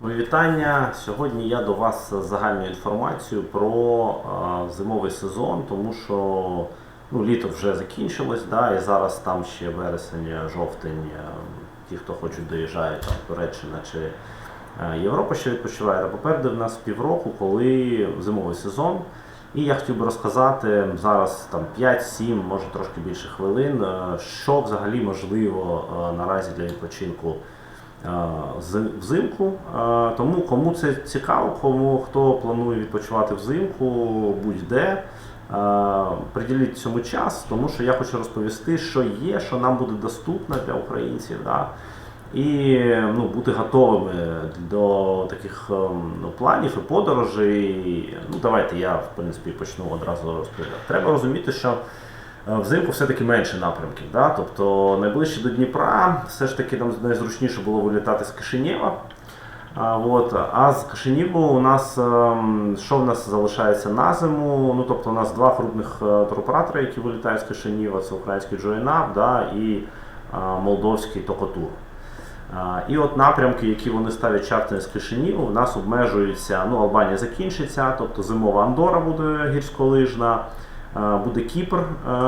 Мої вітання. Сьогодні я до вас з загальною інформацією про е, зимовий сезон, тому що ну, літо вже закінчилось, да, і зараз там ще вересень, жовтень, е, ті, хто хочуть доїжджають там, Туреччина чи е, Європа ще відпочиває. А попереду в нас півроку, коли зимовий сезон. І я хотів би розказати зараз там 5-7, може трошки більше хвилин, е, що взагалі можливо наразі для відпочинку взимку. Е, Тому кому це цікаво, кому хто планує відпочивати взимку, будь-де. е, Приділіть цьому час, тому що я хочу розповісти, що є, що нам буде доступно для українців. Да? І ну, бути готовими до таких ну, планів і подорожей. Ну, давайте я в принципі почну одразу розповідати. Треба розуміти, що е, взимку все-таки менше напрямків. Да? Тобто найближче до Дніпра все ж таки нам найзручніше було вилітати з Кишинєва. А, от, а з Кишиніву у нас ем, що в нас залишається на зиму? Ну тобто у нас два крупних е, туроператори, які вилітають з Кишинєва, це український Join да, і а, молдовський Токотур. І от напрямки, які вони ставлять чартери з Кишиніву, в нас обмежуються. Ну, Албанія закінчиться, тобто зимова Андора буде гірськолижна, буде Кіпр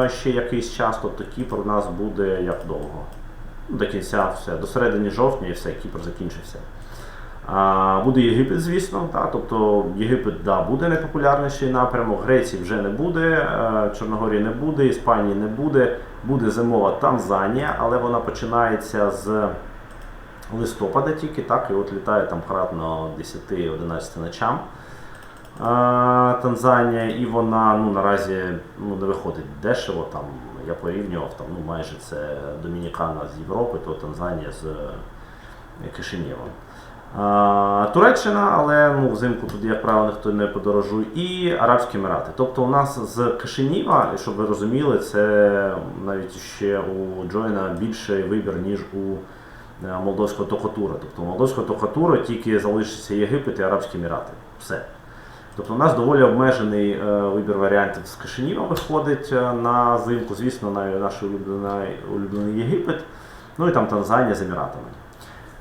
ще якийсь час, тобто Кіпр у нас буде як довго. До кінця все, до середини жовтня і все, Кіпр закінчився. А, буде Єгипет, звісно, та, тобто Єгипет да, буде найпопулярніший напрямок, Греції вже не буде, е, Чорногорії не буде, Іспанії не буде, буде зимова Танзанія, але вона починається з листопада тільки, так, і от літає там кратно 10-11 ночам. Танзанія, і вона ну, наразі ну, не виходить дешево. Там, я порівнював, там, ну, майже це Домінікана з Європи, то Танзанія з е, Кишинєвом. Туреччина, але ну, взимку туди, як правило, ніхто не подорожує, і Арабські Емірати. Тобто у нас з Кишиніва, щоб ви розуміли, це навіть ще у Джойна більший вибір, ніж у е, молдовського тохотура. Тобто у молдовського тохотура тільки залишиться Єгипет і Арабські Емірати. Все. Тобто у нас доволі обмежений е, вибір варіантів з Кишиніва виходить е, на зимку. Звісно, най- наш улюблений, улюблений Єгипет, ну і там Танзанія з Еміратами.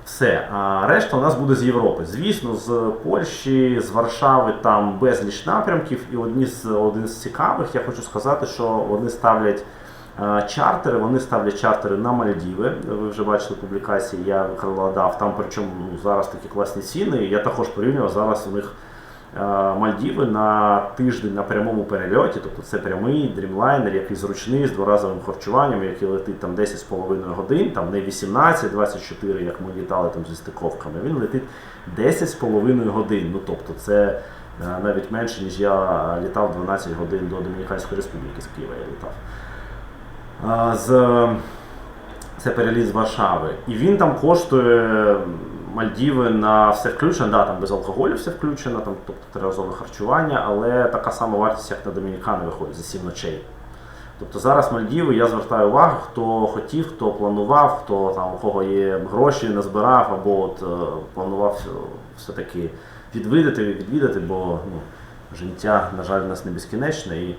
Все, а решта у нас буде з Європи. Звісно, з Польщі, з Варшави там безліч напрямків. І одні з один з цікавих, я хочу сказати, що вони ставлять е, чартери. Вони ставлять чартери на Мальдіви. Ви вже бачили публікації, я викладав там. Причому ну, зараз такі класні ціни. Я також порівнював зараз у них. Е, Мальдіви на тиждень на прямому перельоті, тобто це прямий дрімлайнер, який зручний з дворазовим харчуванням, який летить там 10,5 годин, там не 18-24, як ми літали там зі стиковками. Він летить 10,5 годин. Ну тобто це е, навіть менше, ніж я літав 12 годин до Домініканської Республіки з Києва. Я літав. З це переліт з Варшави. І він там коштує Мальдіви на все включено, да, там без алкоголю все включено, там, тобто триразове харчування, але така сама вартість, як на Домінікани виходить за 7 ночей. Тобто зараз Мальдіви, я звертаю увагу, хто хотів, хто планував, хто там у кого є гроші, назбирав, або от, е, планував е, все-таки відвідати, відвідати, бо ну, життя, на жаль, у нас не безкінечне. І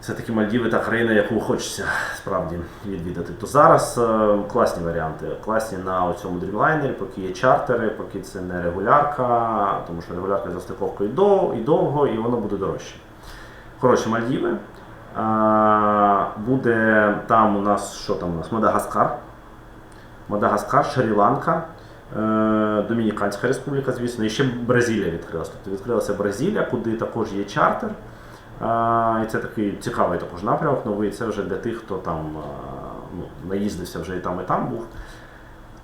все-таки Мальдіви та країна, яку хочеться справді відвідати. То зараз е, класні варіанти. Класні на цьому дрімлайнері, поки є чартери, поки це не регулярка, тому що регулярка за стиковкою дов, і довго, і воно буде дорожче. Коротше, Мальдіви. Е, буде там у нас що там у нас? Мадагаскар. Мадагаскар, Шрі-Ланка, е, Домініканська республіка, звісно, і ще Бразилія відкрилася. Тобто відкрилася Бразилія, куди також є чартер. І це такий цікавий також напрямок новий. Це вже для тих, хто там ну, наїздився вже і там, і там був.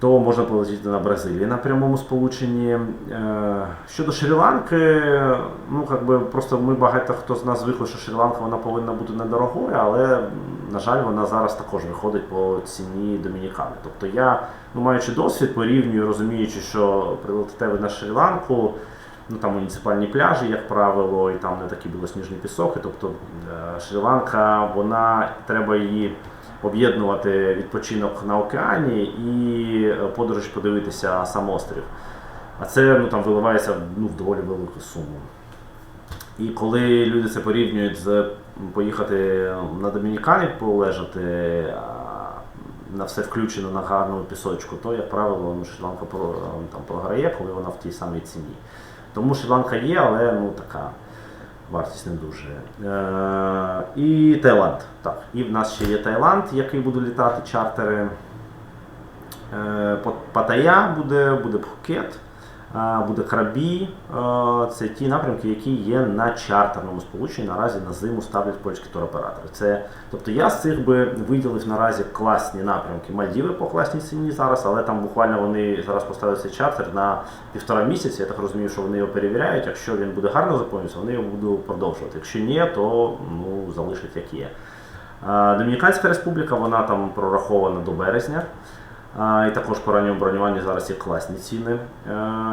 То можна полетіти на Бразилії на прямому сполученні. Е, Щодо Шрі-Ланки, ну как би просто ми багато хто з нас звикли, що Шрі-Ланка вона повинна бути недорогою, але на жаль, вона зараз також виходить по ціні Домінікани. Тобто я, ну маючи досвід, порівнюю, розуміючи, що прилетите ви на Шрі-Ланку, ну там муніципальні пляжі, як правило, і там не такий білосніжний пісок. Тобто е, Шрі-Ланка, вона треба її об'єднувати відпочинок на океані і е, подорож подивитися сам острів. А це ну, там виливається ну, в доволі велику суму. І коли люди це порівнюють з поїхати на Домінікані полежати, на все включено на гарному пісочку, то, як правило, ну, Шрі-Ланка програє, коли вона в тій самій ціні. Тому Шрі-Ланка є, але ну, така вартість не дуже. Е, і Таїланд. Так. І в нас ще є Таїланд, який буде літати чартери. Е, Паттайя буде, буде Пхукет, буде Крабі. Це ті напрямки, які є на чартерному сполученні. Наразі на зиму ставлять польські туроператори. Це, тобто я з цих би виділив наразі класні напрямки. Мальдіви по класній ціні зараз, але там буквально вони зараз поставили цей чартер на півтора місяці. Я так розумію, що вони його перевіряють. Якщо він буде гарно заповнюватися, вони його будуть продовжувати. Якщо ні, то ну, залишать як є. Домініканська республіка, вона там прорахована до березня. І також по ранньому бронюванню зараз є класні ціни. Е,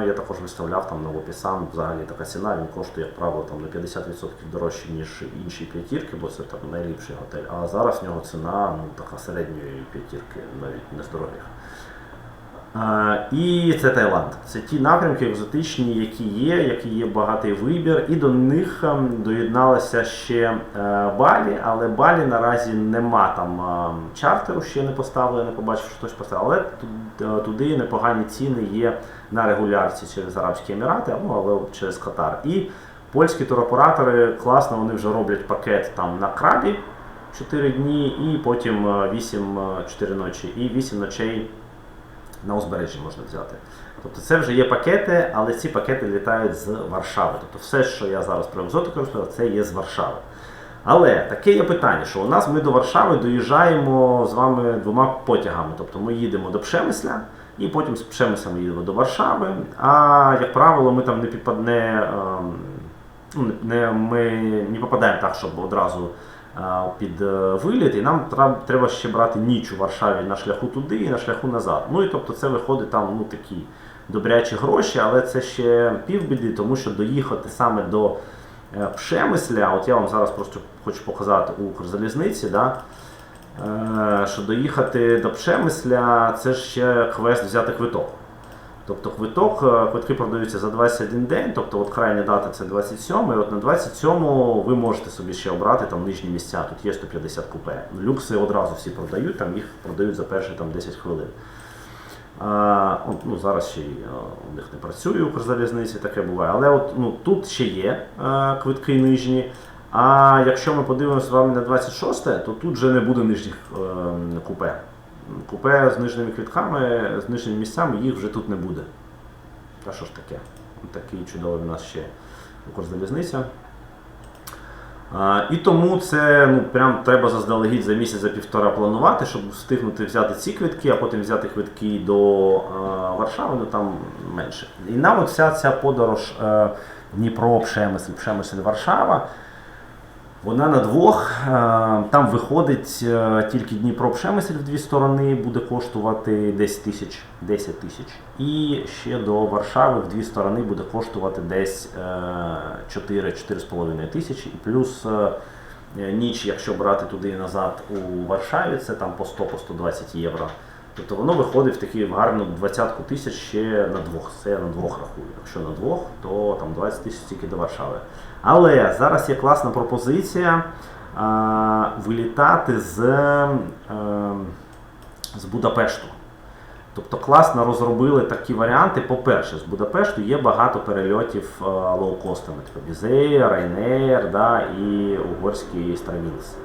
Я також виставляв там на Лопісан. Взагалі така ціна, він коштує, як правило, там на 50% дорожче, ніж інші п'ятірки, бо це там найліпший готель. А зараз в нього ціна ну, така середньої п'ятірки, навіть не І це Таїланд. Це ті напрямки екзотичні, які є, які є багатий вибір. І до них ем, доєдналася ще е, Балі, але Балі наразі нема там е, чартеру, ще не поставили, не побачив, що хтось поставив. Але е, туди непогані ціни є на регулярці через Арабські Емірати, ну але через Катар. І польські туроператори класно, вони вже роблять пакет там на крабі 4 дні, і потім 8 4 ночі, і 8 ночей на узбережжі можна взяти. Тобто це вже є пакети, але ці пакети літають з Варшави. Тобто все, що я зараз про екзотику розповідав, це є з Варшави. Але таке є питання, що у нас ми до Варшави доїжджаємо з вами двома потягами. Тобто ми їдемо до Пшемисля і потім з Пшемисля ми їдемо до Варшави. А як правило, ми там не підпадне. ем, ну, не, ми не попадаємо так, щоб одразу під е, виліт, і нам треба ще брати ніч у Варшаві на шляху туди і на шляху назад. Ну і тобто це виходить там ну, такі добрячі гроші, але це ще півбіди, тому що доїхати саме до е, Пшемисля, от я вам зараз просто хочу показати у Укрзалізниці, да, е, що доїхати до Пшемисля це ще квест взяти квиток. Тобто квиток, е, квитки продаються за 21 день, тобто от крайня дата це 27, і от на 27 ви можете собі ще обрати там нижні місця, тут є 150 купе. Люкси одразу всі продають, там їх продають за перші там, 10 хвилин. А, ну, зараз ще е, у них не працює Укрзалізниці, таке буває. Але от, ну, тут ще є е, квитки нижні. А якщо ми подивимося з вами на 26, то тут вже не буде нижніх е, купе. Купе з нижніми квитками, з нижніми місцями, їх вже тут не буде. Та що ж таке? Такий чудовий в нас ще Укрзалізниця. А, і тому це ну, прям треба заздалегідь за місяць, за півтора планувати, щоб встигнути взяти ці квитки, а потім взяти квитки до е, Варшави, ну там менше. І нам вся ця подорож е, Дніпро, Пшемисль, Пшемисль, Варшава. Вона на двох. е, Там виходить е, тільки Дніпро Пшемисль в дві сторони буде коштувати 10 тисяч. 10 тисяч. І ще до Варшави в дві сторони буде коштувати десь е, 4-4,5 тисячі. І плюс е, ніч, якщо брати туди і назад у Варшаві, це там по 100-120 євро. Тобто воно виходить в такі в гарну двадцятку тисяч ще на двох. Це я на двох рахую. Якщо на двох, то там 20 тисяч тільки до Варшави. Але зараз є класна пропозиція а, вилітати з, е, з Будапешту. Тобто класно розробили такі варіанти. По-перше, з Будапешту є багато перельотів е, лоукостами, типу Візея, Ryanair да, і угорський Stravins.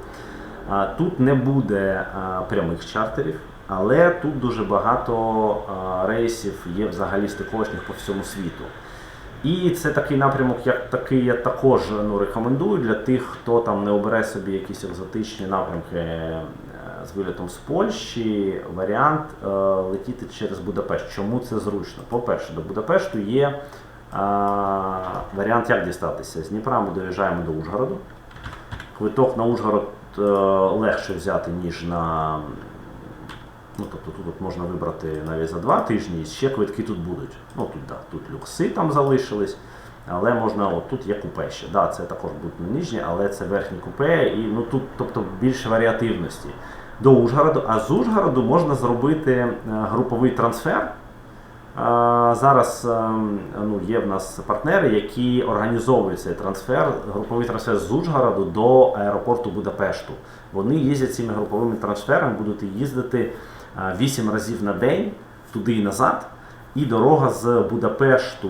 А, Тут не буде а, прямих чартерів, але тут дуже багато рейсів є взагалі стиковочних по всьому світу. І це такий напрямок, як такий я також ну, рекомендую для тих, хто там не обере собі якісь екзотичні напрямки е, з вилітом з Польщі. Варіант е, летіти через Будапешт. Чому це зручно? По-перше, до Будапешту є е, варіант, як дістатися. З Дніпра ми доїжджаємо до Ужгороду. Квиток на Ужгород е, легше взяти, ніж на. Ну, тобто тут от можна вибрати навіть за два тижні, і ще квитки тут будуть. Ну тут да, тут люкси там залишились, але можна, от тут є купе ще. Да, це також будуть не нижні, але це верхні купе, і ну тут тобто, більше варіативності. До Ужгороду, а з Ужгороду можна зробити е, груповий трансфер. Зараз ем, ну, є в нас партнери, які організовують цей трансфер, груповий трансфер з Ужгороду до аеропорту Будапешту. Вони їздять цими груповими трансферами, будуть їздити 8 разів на день, туди і назад. І дорога з Будапешту,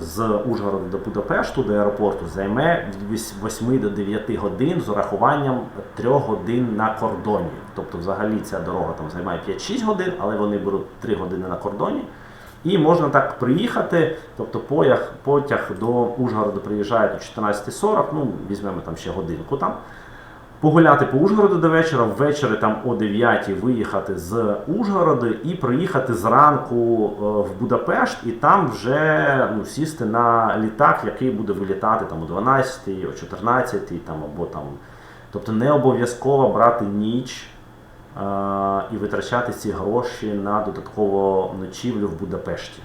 з Ужгорода до Будапешту, до аеропорту, займе від 8 до 9 годин з урахуванням 3 годин на кордоні. Тобто, взагалі ця дорога там займає 5-6 годин, але вони беруть 3 години на кордоні. І можна так приїхати, тобто потяг, потяг до Ужгорода приїжджає о 14.40, ну візьмемо там ще годинку там. Погуляти по Ужгороду до вечора, ввечері там о 9 виїхати з Ужгорода і приїхати зранку е, в Будапешт, і там вже ну, сісти на літак, який буде вилітати там о 12, о 14, там або там. Тобто не обов'язково брати ніч е, і витрачати ці гроші на додаткову ночівлю в Будапешті.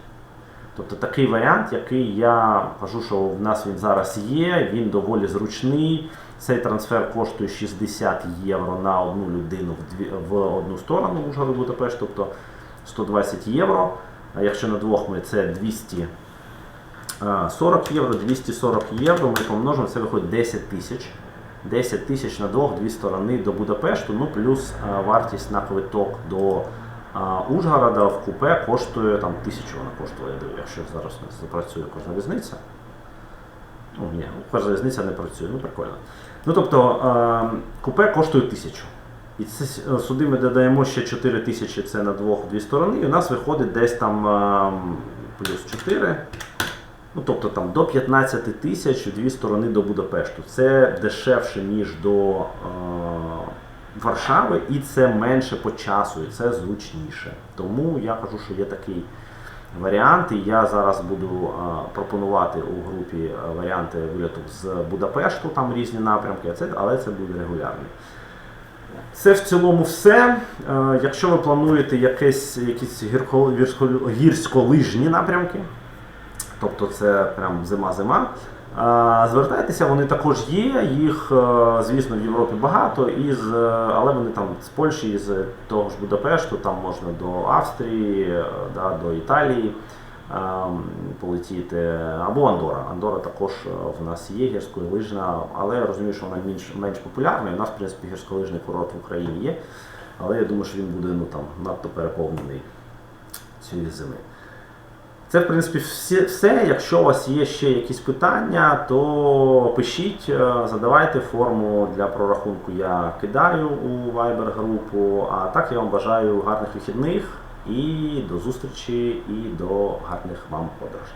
Тобто такий варіант, який я кажу, що в нас він зараз є, він доволі зручний. Цей трансфер коштує 60 євро на одну людину в, дві, в одну сторону Ужгород Будапешт, тобто 120 євро. А якщо на двох ми це 240 євро, 240 євро ми помножимо, це виходить 10 тисяч. 10 тисяч на двох, дві сторони до Будапешту, ну плюс вартість на квиток до а, Ужгорода в купе коштує там тисячу вона коштує, якщо зараз нас запрацює кожна різниця. Ну, ні, кожна різниця не працює, ну прикольно. Ну тобто купе коштує тисячу. І це, е, сюди ми додаємо ще 4 тисячі, це на двох дві сторони, і у нас виходить десь там плюс 4. Ну, тобто там до 15 тисяч дві сторони до Будапешту. Це дешевше, ніж до Варшави, і це менше по часу, і це зручніше. Тому я кажу, що є такий варіант, і я зараз буду пропонувати у групі е, варіанти вильоту з Будапешту, там різні напрямки, але це буде регулярний. Це в цілому все. Е, Якщо ви плануєте якісь гірсько- гірськолижні напрямки, тобто це прям зима-зима. Звертайтеся, вони також є. Їх, е, звісно, в Європі багато, і з, але вони там з Польщі, з того ж Будапешту, там можна до Австрії, е, да, до Італії е, полетіти, або Андора. Андора також е, в нас є гірськолижна, але я розумію, що вона менш, менш популярна. У нас, в принципі, гірськолижний курорт в Україні є. Але я думаю, що він буде ну, там, надто переповнений цієї зими. Це, в принципі, все. Якщо у вас є ще якісь питання, то пишіть, е, задавайте форму для прорахунку. Я кидаю у Viber групу. А так я вам бажаю гарних вихідних і до зустрічі, і до гарних вам подорожей.